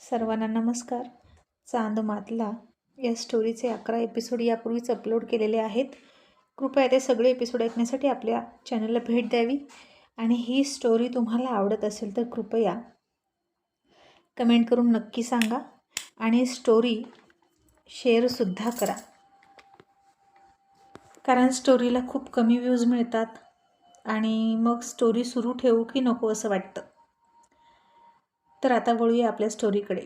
सर्वांना नमस्कार. चांद मातला या स्टोरीचे अकरा एपिसोड यापूर्वीच अपलोड केलेले आहेत. कृपया ते सगळे एपिसोड ऐकण्यासाठी आपल्या चॅनलला भेट द्यावी. आणि ही स्टोरी तुम्हाला आवडत असेल तर कृपया कमेंट करून नक्की सांगा. आणि स्टोरी शेअरसुद्धा करा. कारण स्टोरीला खूप कमी व्ह्यूज मिळतात. आणि मग स्टोरी सुरू ठेवू की नको असं वाटतं. तर आता वळूया आपल्या स्टोरीकडे.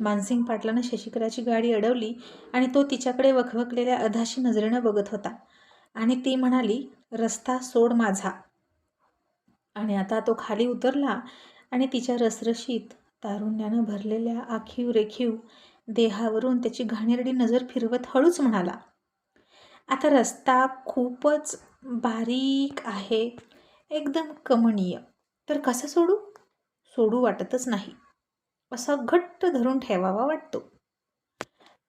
मानसिंग पाटलानं शशिकलाची गाडी अडवली आणि तो तिच्याकडे वखवकलेल्या अधाशी नजरेनं बघत होता. आणि ती म्हणाली रस्ता सोड माझा. आणि आता तो खाली उतरला आणि तिच्या रसरशीत तारुण्यानं भरलेल्या आखीव रेखीव देहावरून त्याची घाणेरडी नजर फिरवत हळूच म्हणाला आता रस्ता खूपच बारीक आहे एकदम कमनीय. तर कसं सोडू? सोडू वाटतच नाही. असा घट्ट धरून ठेवावा वाटतो.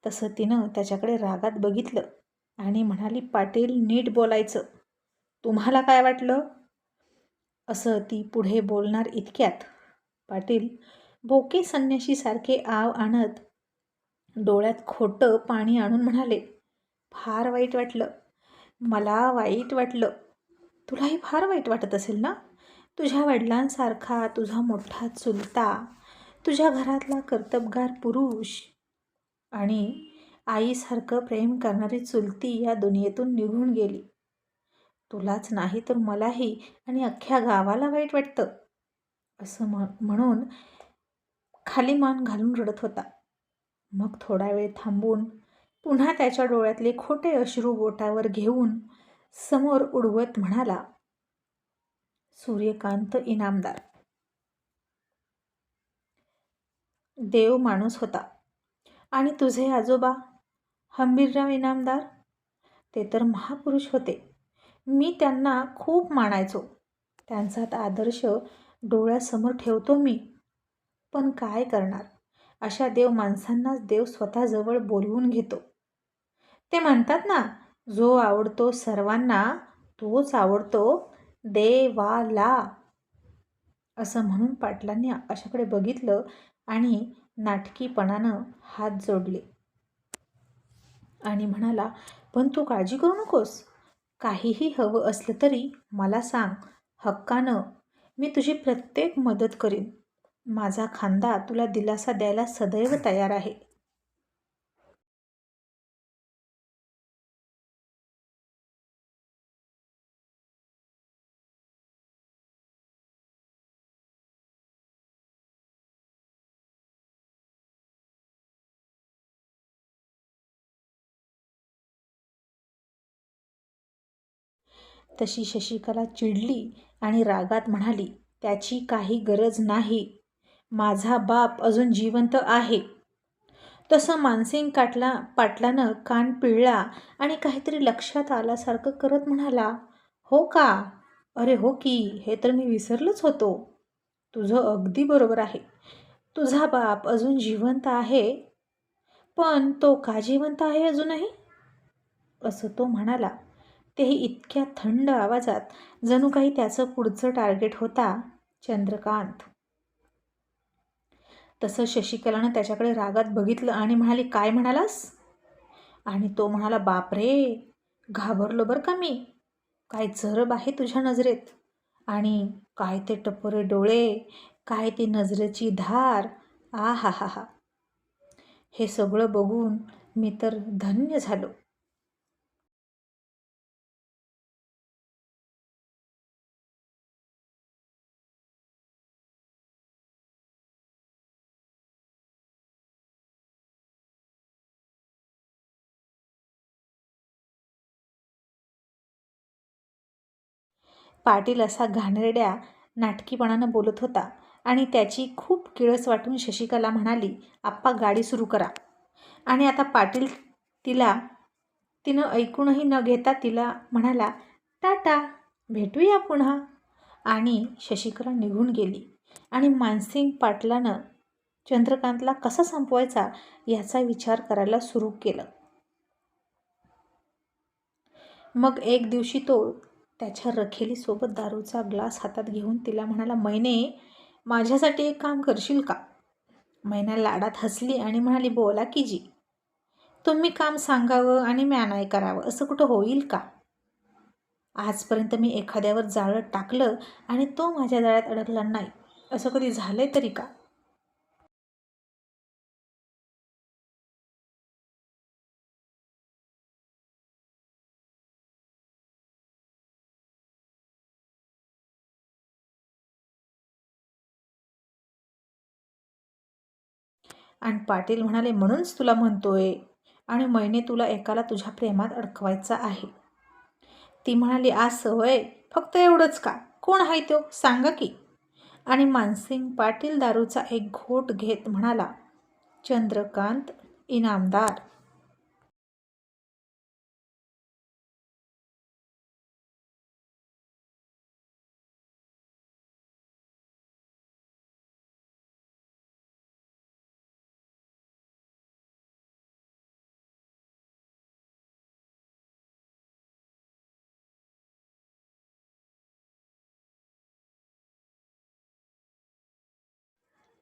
तसं तिनं त्याच्याकडे रागात बघितलं आणि म्हणाली पाटील नीट बोलायचं. तुम्हाला काय वाटलं? असं ती पुढे बोलणार इतक्यात. पाटील बोके संन्याशीसारखे आव आणत डोळ्यात खोटं पाणी आणून म्हणाले फार वाईट वाटलं. मला वाईट वाटलं. तुलाही फार वाईट वाटत असेल ना? तुझ्या वडिलांसारखा तुझा मोठा चुलता तुझ्या घरातला कर्तबगार पुरुष आणि आईसारखं प्रेम करणारी चुलती या दुनियेतून निघून गेली. तुलाच नाही तर मलाही आणि अख्ख्या गावाला वाईट वाटतं असं म्ह म्हणून खाली मान घालून रडत होता. मग थोडा वेळ थांबून पुन्हा त्याच्या डोळ्यातले खोटे अश्रू बोटावर घेऊन समोर उडवत म्हणाला सूर्यकांत इनामदार. देव माणूस होता. आणि तुझे आजोबा? हंबीरराव इनामदार? ते तर महापुरुष होते. मी त्यांना खूप मानायचो. त्यांचा आदर्श डोळ्यासमोर ठेवतो मी. पण काय करणार? अशा देव माणसांनाच देव स्वतःजवळ बोलवून घेतो. ते म्हणतात ना जो आवडतो सर्वांना तोच आवडतो देवाला. असं म्हणून पाटलांनी आकाशाकडे बघितलं आणि नाटकीपणानं हात जोडले. आणि म्हणाला पण तू काळजी करू नकोस. काहीही हवं असलं तरी मला सांग हक्कानं मी तुझी प्रत्येक मदत करीन. माझा खांदा तुला दिलासा द्यायला सदैव तयार आहे. तशी शशिकला चिडली आणि रागात म्हणाली त्याची काही गरज नाही. माझा बाप अजून जिवंत आहे. तसं मानसिंग काटला पाटलानं कान पिळला आणि काहीतरी लक्षात आल्यासारखं करत म्हणाला हो का? अरे हो की हे तर मी विसरलंच होतो. तुझं अगदी बरोबर आहे. तुझा बाप अजून जिवंत आहे. पण तो का जिवंत आहे अजूनही? असं तो म्हणाला. तेही इतक्या थंड आवाजात जणू काही त्याचं पुढचं टार्गेट होता चंद्रकांत. तसं शशिकलानं त्याच्याकडे रागात बघितलं आणि म्हणाली काय म्हणालास? आणि तो म्हणाला बापरे घाबरलो बरं का मी? काय जरब आहे तुझ्या नजरेत? आणि काय ते टपोरे डोळे काय ती नजरेची धार? आ हा हा हा. हे सगळं बघून मी तर धन्य झालो. पाटील असा घाणेरड्या नाटकीपणानं बोलत होता आणि त्याची खूप किळस वाटून शशिकला म्हणाली आप्पा गाडी सुरू करा. आणि आता पाटील तिला तिनं ऐकूनही न घेता तिला म्हणाला टाटा भेटूया पुन्हा. आणि शशिकला निघून गेली. आणि मानसिंग पाटलानं चंद्रकांतला कसा संपवायचा याचा विचार करायला सुरू केलं. मग एक दिवशी तो त्याच्या रखेलीसोबत दारूचा ग्लास हातात घेऊन तिला म्हणाला मैने माझ्यासाठी एक काम करशील का? मैना लाडात हसली आणि म्हणाली बोला की जी. तुम्ही काम सांगावं आणि म्या नाही करावं असं कुठं होईल का? आजपर्यंत मी एखाद्यावर जाळं टाकलं आणि तो माझ्या जाळ्यात अडकला नाही. असं कधी झालंय तरी का? आणि पाटील म्हणाले म्हणूनच तुला म्हणतोय आणि मैने तुला एकाला तुझ्या प्रेमात अडकवायचा आहे. ती म्हणाली असं होय फक्त एवढंच का? कोण आहे तो? सांगा की. आणि मानसिंग पाटील दारूचा एक घोट घेत म्हणाला चंद्रकांत इनामदार.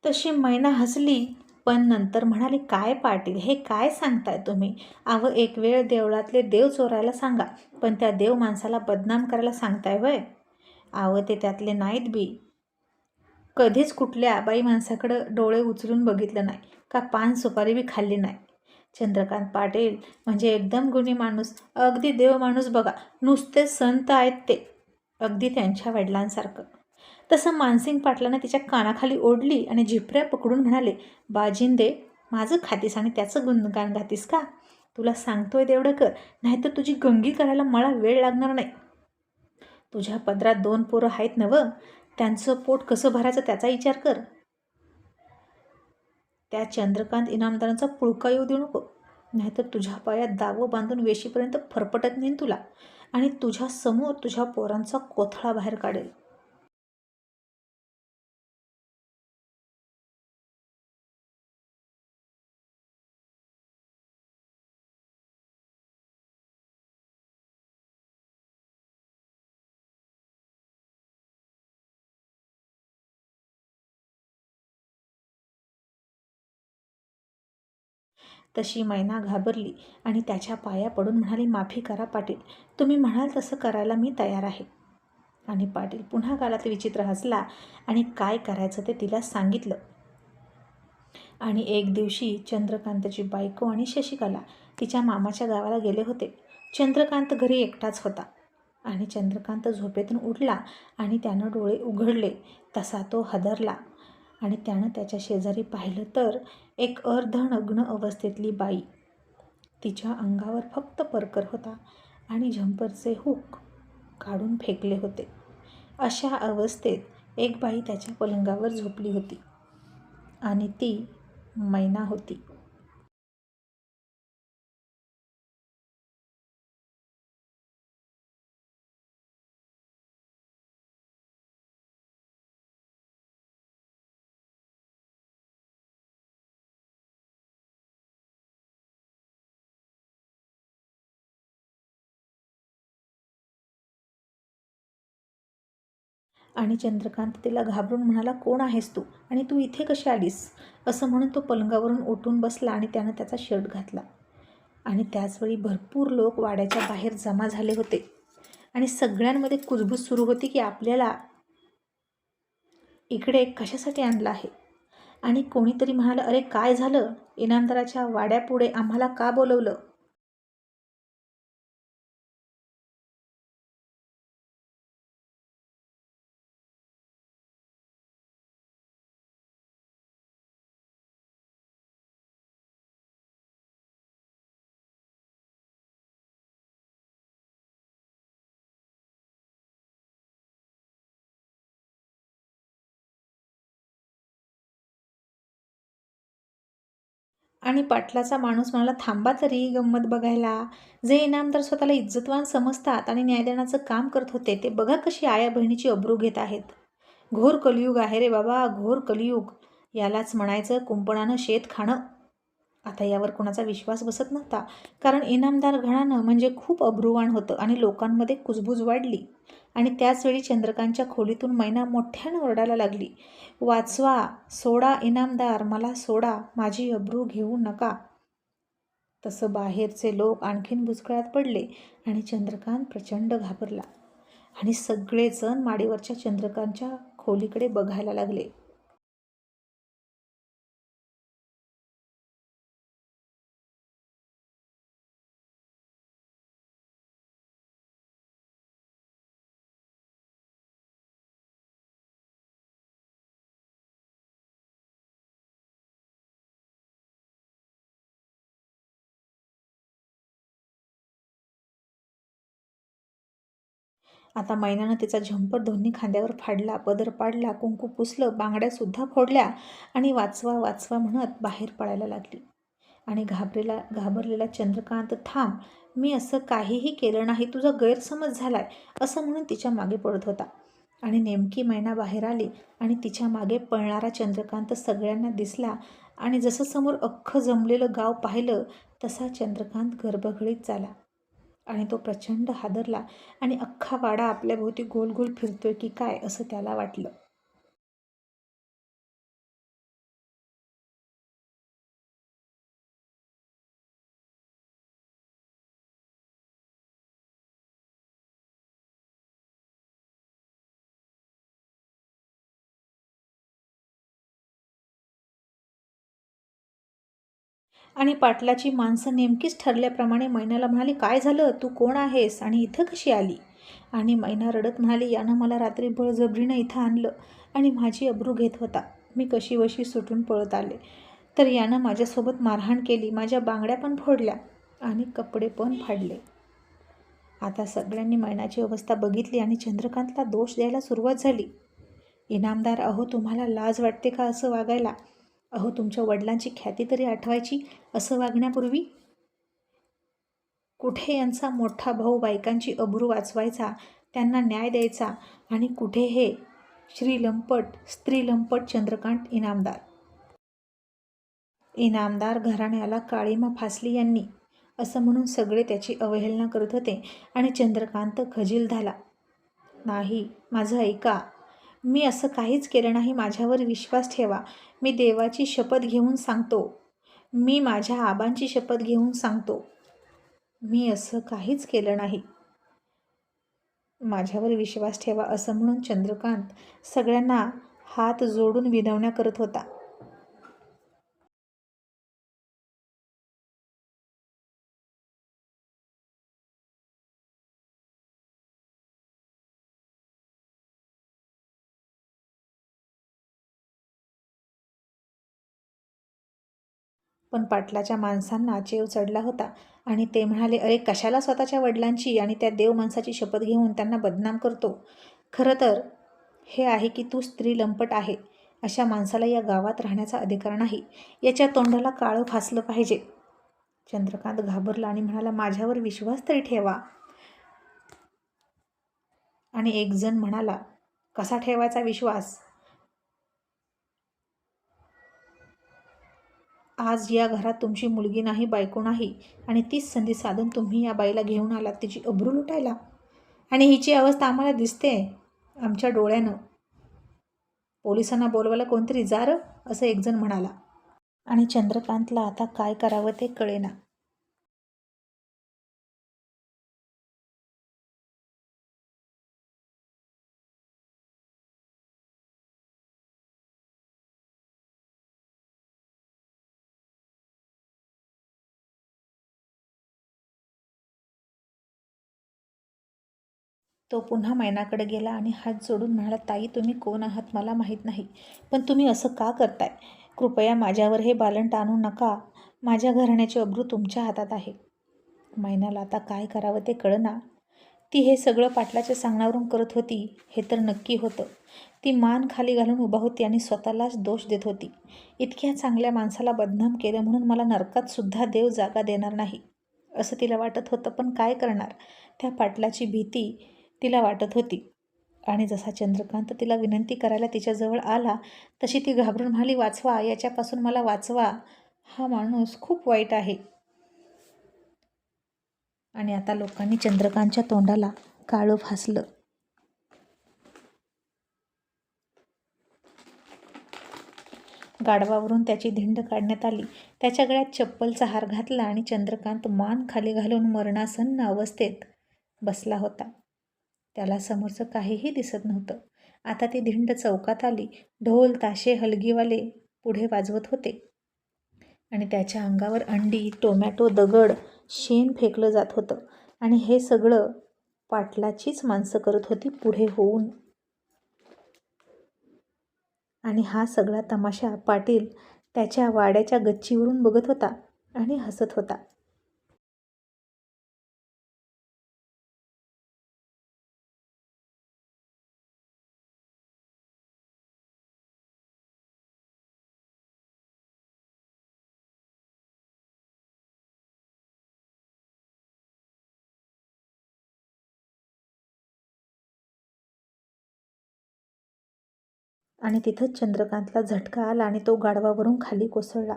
तशी मैना हसली पण नंतर म्हणाले काय पाटील हे काय सांगताय तुम्ही? अव एक वेळ देवळातले देव चोरायला सांगा पण त्या देव माणसाला बदनाम करायला सांगताय होय? अव ते त्यातले नाहीत बी. कधीच कुठल्या बाई माणसाकडं डोळे उचलून बघितलं नाही का पान सुपारी बी खाल्ली नाही. चंद्रकांत पाटील म्हणजे एकदम गुणी माणूस अगदी देव माणूस बघा नुसते संत आहेत ते. अगदी त्यांच्या वडिलांसारखं. तसं मानसिंग पाटलानं तिच्या कानाखाली ओढली आणि झिपऱ्या पकडून म्हणाले बाजिंदे माझं खातीस आणि त्याचं गुणगान गातीस का? तुला सांगतोय तेवढं कर नाहीतर तुझी गंगी करायला मला वेळ लागणार नाही. तुझ्या पदरात दोन पोरं आहेत नवं त्यांचं पोट कसं भरायचं त्याचा विचार कर. त्या चंद्रकांत इनामदारांचा पुळका येऊ देऊ नको नाहीतर तुझ्या पायात दावं बांधून वेशीपर्यंत फरफटत नेईन तुला आणि तुझ्या समोर तुझ्या पोरांचा कोथळा बाहेर काढेल. तशी मैना घाबरली आणि त्याच्या पाया पडून म्हणाली माफी करा पाटील. तुम्ही म्हणाल तसं करायला मी तयार आहे. आणि पाटील पुन्हा कालात विचित्र हसला आणि काय करायचं ते तिला सांगितलं. आणि एक दिवशी चंद्रकांतची बायको आणि शशिकला तिच्या मामाच्या गावाला गेले होते. चंद्रकांत घरी एकटाच होता. आणि चंद्रकांत झोपेतून उठला आणि त्यानं डोळे उघडले. तसा तो हदरला. आणि त्यानं त्याच्या शेजारी पाहिलं तर एक अर्धनग्न अवस्थेतली बाई. तिच्या अंगावर फक्त परकर होता आणि झंपरचे हुक काढून फेकले होते. अशा अवस्थेत एक बाई त्याच्या पलंगावर झोपली होती आणि ती मैना होती. आणि चंद्रकांत तिला घाबरून म्हणाला कोण आहेस तू? आणि तू इथे कशी आलीस? असं म्हणून तो पलंगावरून उठून बसला आणि त्यानं त्याचा शर्ट घातला. आणि त्याचवेळी भरपूर लोक वाड्याच्या बाहेर जमा झाले होते. आणि सगळ्यांमध्ये कुजबूज सुरू होती की आपल्याला इकडे कशासाठी आणलं आहे? आणि कोणीतरी म्हणालं अरे काय झालं? इनामदाराच्या वाड्यापुढे आम्हाला का बोलवलं? आणि पाटलाचा माणूस म्हणाला थांबा तरी गंमत बघायला. जे इनामदार स्वतःला इज्जतवान समजतात आणि न्याय देण्याचं काम करत होते ते बघा कशी आया बहिणीची अब्रू घेत आहेत. घोर कलियुग आहे रे बाबा घोर कलियुग. यालाच म्हणायचं कुंपणानं शेत खाणं. आता यावर कोणाचा विश्वास बसत नव्हता. कारण इनामदार घराणं म्हणजे खूप अब्रुवाण होतं आणि लोकांमध्ये कुजबूज वाढली. आणि त्याचवेळी चंद्रकांतच्या खोलीतून मैना मोठ्यानं ओरडायला लागली. वाचवा सोडा इनामदार मला सोडा माझी अब्रू घेऊ नका. तसं बाहेरचे लोक आणखीन भुजकळात पडले आणि चंद्रकांत प्रचंड घाबरला. आणि सगळेजण माडीवरच्या चंद्रकांतच्या खोलीकडे बघायला लागले. आता मैनानं तिचा झंपर दोन्ही खांद्यावर फाडला पदर पाडला कुंकू पुसलं बांगड्यासुद्धा फोडल्या आणि वाचवा वाचवा म्हणत बाहेर पडायला लागली. आणि घाबरेला घाबरलेला चंद्रकांत थांब मी असं काहीही केलं नाही तुझा गैरसमज झालाय असं म्हणून तिच्यामागे पडत होता. आणि नेमकी मैना बाहेर आली आणि तिच्यामागे पळणारा चंद्रकांत सगळ्यांना दिसला आणि जसं समोर अख्खं जमलेलं गाव पाहिलं तसा चंद्रकांत गर्भघळीत झाला. आणि तो प्रचंड हादरला आणि अख्खा वाडा आपल्याभोवती गोल गोल फिरतोय की काय असं त्याला वाटलं. आणि पाटलाची माणसं नेमकीच ठरल्याप्रमाणे मैनाला म्हणाली काय झालं? तू कोण आहेस? आणि इथं कशी आली? आणि मैना रडत म्हणाली यानं मला रात्री बळजबरीनं इथं आणलं आणि माझी अब्रू घेत होता. मी कशी वशी सुटून पळत आले. तर यानं माझ्यासोबत मारहाण केली माझ्या बांगड्या पण फोडल्या आणि कपडे पण फाडले. आता सगळ्यांनी मैनाची अवस्था बघितली आणि चंद्रकांतला दोष द्यायला सुरुवात झाली. इनामदार अहो तुम्हाला लाज वाटते का असं वागायला? अहो तुमच्या वडिलांची ख्याती तरी आठवायची असं वागण्यापूर्वी? कुठे यांचा मोठा भाऊ बायकांची अब्रू वाचवायचा त्यांना न्याय द्यायचा आणि कुठे हे श्रीलंपट स्त्रीलंपट चंद्रकांत इनामदार? इनामदार घराण्याला काळीमा फासली यांनी असं म्हणून सगळे त्याची अवहेलना करत होते आणि चंद्रकांत खजील झाला. नाही माझं ऐका. मी असं काहीच केलं नाही माझ्यावर विश्वास ठेवा. मी देवाची शपथ घेऊन सांगतो. मी माझ्या आबांची शपथ घेऊन सांगतो. मी असं काहीच केलं नाही. माझ्यावर विश्वास ठेवा असं म्हणून चंद्रकांत सगळ्यांना हात जोडून विनवण्या करत होता. पण पाटलाच्या माणसांना चेव चढला होता आणि ते म्हणाले अरे कशाला स्वतःच्या वडिलांची आणि त्या देव माणसाची शपथ घेऊन त्यांना बदनाम करतो? खरं तर हे आहे की तू स्त्री लंपट आहे. अशा माणसाला या गावात राहण्याचा अधिकार नाही. याच्या तोंडाला काळं फासलं पाहिजे. चंद्रकांत घाबरला आणि म्हणाला माझ्यावर विश्वास तरी ठेवा. आणि एक जण म्हणाला कसा ठेवायचा विश्वास? आज या घरात तुमची मुलगी नाही बायको नाही आणि तीच संधी साधून तुम्ही या बाईला घेऊन आलात तिची अब्रू लुटायला. आणि हिची अवस्था आम्हाला दिसते आमच्या डोळ्यानं. पोलिसांना बोलवायला कोणतरी जार असं एकजण म्हणाला. आणि चंद्रकांतला आता काय करावं ते कळेना. तो पुन्हा मैनाकडे गेला आणि हात जोडून म्हणाला ताई तुम्ही कोण आहात मला माहीत नाही पण तुम्ही असं का करताय? कृपया माझ्यावर हे बालंट आणू नका. माझ्या घराण्याची अब्रू तुमच्या हातात आहे. मैनाला आता काय करावं ते कळना. ती हे सगळं पाटलाच्या सांगण्यावरून करत होती हे तर नक्की होतं. ती मान खाली घालून उभा होती आणि स्वतःलाच दोष देत होती. इतक्या चांगल्या माणसाला बदनाम केलं म्हणून मला नरकात सुद्धा देव जागा देणार नाही. असं तिला वाटत होतं पण काय करणार? त्या पाटलाची भीती तिला वाटत होती. आणि जसा चंद्रकांत तिला विनंती करायला तिच्याजवळ आला तशी ती घाबरून म्हणाली वाचवा याच्यापासून मला वाचवा. हा माणूस खूप वाईट आहे. आणि आता लोकांनी चंद्रकांतच्या तोंडाला काळं फासलं. गाढवावरून त्याची धिंड काढण्यात आली. त्याच्या गळ्यात चप्पलचा हार घातला आणि चंद्रकांत मान खाली घालून मरणासन्न अवस्थेत बसला होता. त्याला समोरचं काहीही दिसत नव्हतं. आता ती धिंड चौकात आली. ढोल ताशे हलगीवाले पुढे वाजवत होते. आणि त्याच्या अंगावर अंडी टोमॅटो दगड शेण फेकलं जात होतं. आणि हे सगळं पाटलाचीच माणसं करत होती पुढे होऊन. आणि हा सगळा तमाशा पाटील त्याच्या वाड्याच्या गच्चीवरून बघत होता आणि हसत होता. आणि तिथंच चंद्रकांतला झटका आला आणि तो गाढवावरून खाली कोसळला.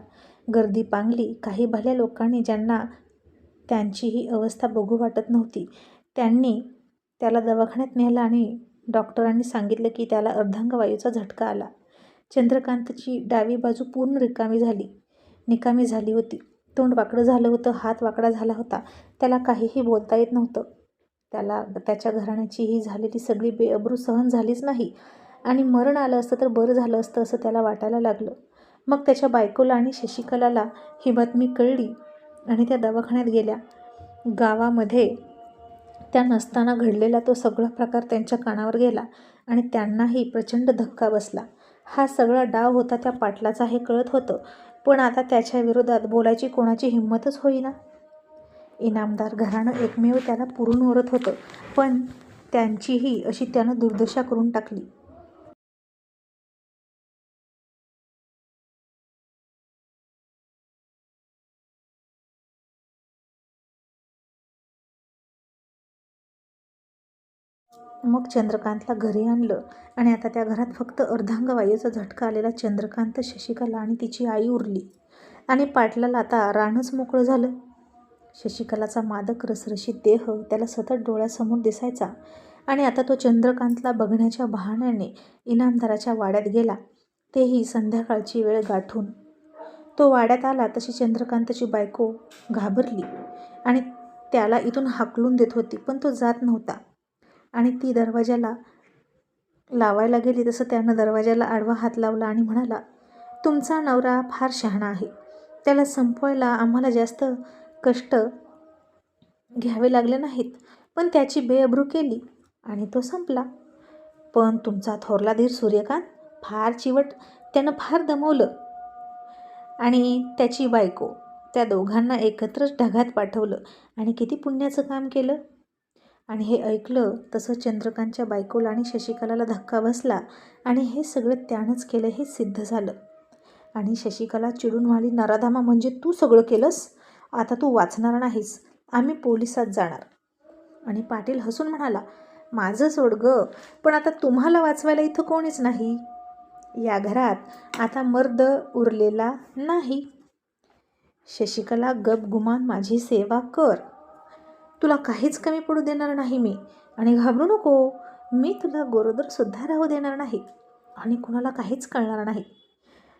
गर्दी पांगली. काही भल्या लोकांनी ज्यांना त्यांची ही अवस्था बघू वाटत नव्हती त्यांनी त्याला दवाखान्यात नेलं आणि डॉक्टरांनी सांगितलं की त्याला अर्धांगवायूचा झटका आला. चंद्रकांतची डावी बाजू पूर्ण रिकामी झाली. निकामी झाली होती. तोंड वाकडं झालं होतं हात वाकडा झाला होता. त्याला काहीही बोलता येत नव्हतं. त्याला त्याच्या घराण्याची ही झालेली सगळी बेअब्रू सहन झालीच नाही. आणि मरण आलं असतं तर बरं झालं असतं असं त्याला वाटायला लागलं. मग त्याच्या बायकोला आणि शशिकलाला ही बातमी कळली आणि त्या दवाखान्यात गेल्या. गावामध्ये त्या नसताना घडलेला तो सगळा प्रकार त्यांच्या कानावर गेला आणि त्यांनाही प्रचंड धक्का बसला. हा सगळा डाव होता त्या पाटलाचा हे कळत होतं. पण आता त्याच्या विरोधात बोलायची कोणाची हिंमतच होईना. इनामदार घराणं एकमेव त्याला पुरून ओरत होतं. पण त्यांचीही अशी त्यानं दुर्दशा करून टाकली. मग चंद्रकांतला घरी आणलं आणि आता त्या घरात फक्त अर्धांगवायूचा झटका आलेला चंद्रकांत शशिकला आणि तिची आई उरली. आणि पाटलाला आता रानच मोकळं झालं. शशिकलाचा मादक रसरशीत देह त्याला सतत डोळ्यासमोर दिसायचा आणि आता तो चंद्रकांतला बघण्याच्या बहाण्याने इनामदाराच्या वाड्यात गेला. तेही संध्याकाळची वेळ गाठून. तो वाड्यात आला तशी चंद्रकांतची बायको घाबरली आणि त्याला इथून हाकलून देत होती पण तो जात नव्हता. आणि ती दरवाजाला लावायला गेली तसं त्यानं दरवाजाला आडवा हात लावला आणि म्हणाला तुमचा नवरा फार शहाणा आहे. त्याला संपवायला आम्हाला जास्त कष्ट घ्यावे लागले नाहीत. पण त्याची बेअब्रू केली आणि तो संपला. पण तुमचा थोरला धीर सूर्यकांत फार चिवट त्यानं फार दमवलं. आणि त्याची बायको त्या दोघांना एकत्रच ढगात पाठवलं. आणि किती पुण्याचं काम केलं? आणि हे ऐकलं तसं चंद्रकांतच्या बायकोला आणि शशिकलाला धक्का बसला आणि हे सगळं त्यानंच केलं हे सिद्ध झालं. आणि शशिकला चिडून व्हाली नराधामा म्हणजे तू सगळं केलंस? आता तू वाचणार नाहीस. आम्ही पोलिसात जाणार. आणि पाटील हसून म्हणाला माझं सोड ग पण आता तुम्हाला वाचवायला इथं कोणीच नाही? या घरात आता मर्द उरलेला नाही. शशिकला गपगुमान माझी सेवा कर. तुला काहीच कमी पडू देणार नाही मी. आणि घाबरू नको. मी तुला गोरोदरसुद्धा राहू देणार नाही. आणि कुणाला काहीच कळणार नाही.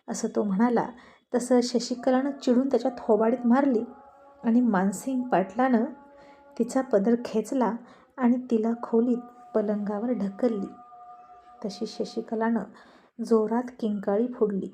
असं तो म्हणाला. तसं शशिकलानं चिडून त्याच्या थोबाडीत मारली. आणि मानसिंग पाटलानं तिचा पदर खेचला आणि तिला खोलीत पलंगावर ढकलली. तशी शशिकलानं जोरात किंकाळी फोडली.